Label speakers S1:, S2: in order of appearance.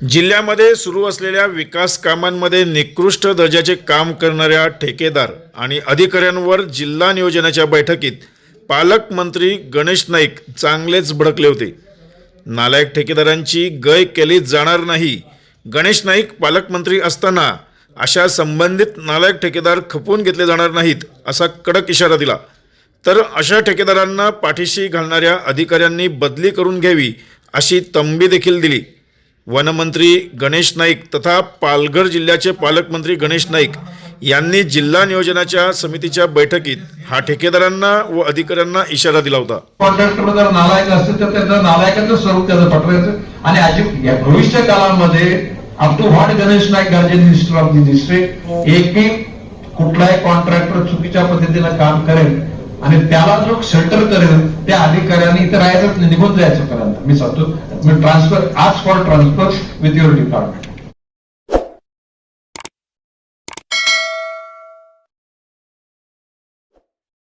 S1: जिल्ह्यामध्ये सुरू असलेल्या विकास कामांमध्ये निकृष्ट दर्जाचे काम करणाऱ्या ठेकेदार आणि अधिकाऱ्यांवर जिल्हा नियोजनाच्या बैठकीत पालकमंत्री गणेश नाईक चांगलेच भडकले होते. नालायक ठेकेदारांची गय केली जाणार नाही. गणेश नाईक पालकमंत्री असताना अशा संबंधित नालायक ठेकेदार खपवून घेतले जाणार नाहीत असा कडक इशारा दिला. तर अशा ठेकेदारांना पाठीशी घालणाऱ्या अधिकाऱ्यांनी बदली करून घ्यावी अशी तंबी देखील दिली. वनमंत्री गणेश नाईक तथा पालघर जिल्ह्याचे पालकमंत्री गणेश नाईक यांनी जिल्हा नियोजनाच्या समितीच्या बैठकीत हा ठेकेदारांना व अधिकाऱ्यांना इशारा दिला होता.
S2: कॉन्ट्रॅक्टर जर नालायक असतील तर त्यांना नालायकाचं स्वरूप त्याचं पटवायचं. आणि अजिब या भविष्य काळामध्ये up to what Ganesh Naik guardian minister of the district एकही कुठलाही कॉन्ट्रॅक्टर चुकीच्या पद्धतीनं काम करेल आणि त्याला जो शेल्टर करेल त्या अधिकाऱ्यांनी इथं राहायचं निघून जायचं करायला Miss Atul, will transfer, ask for transfer with your department.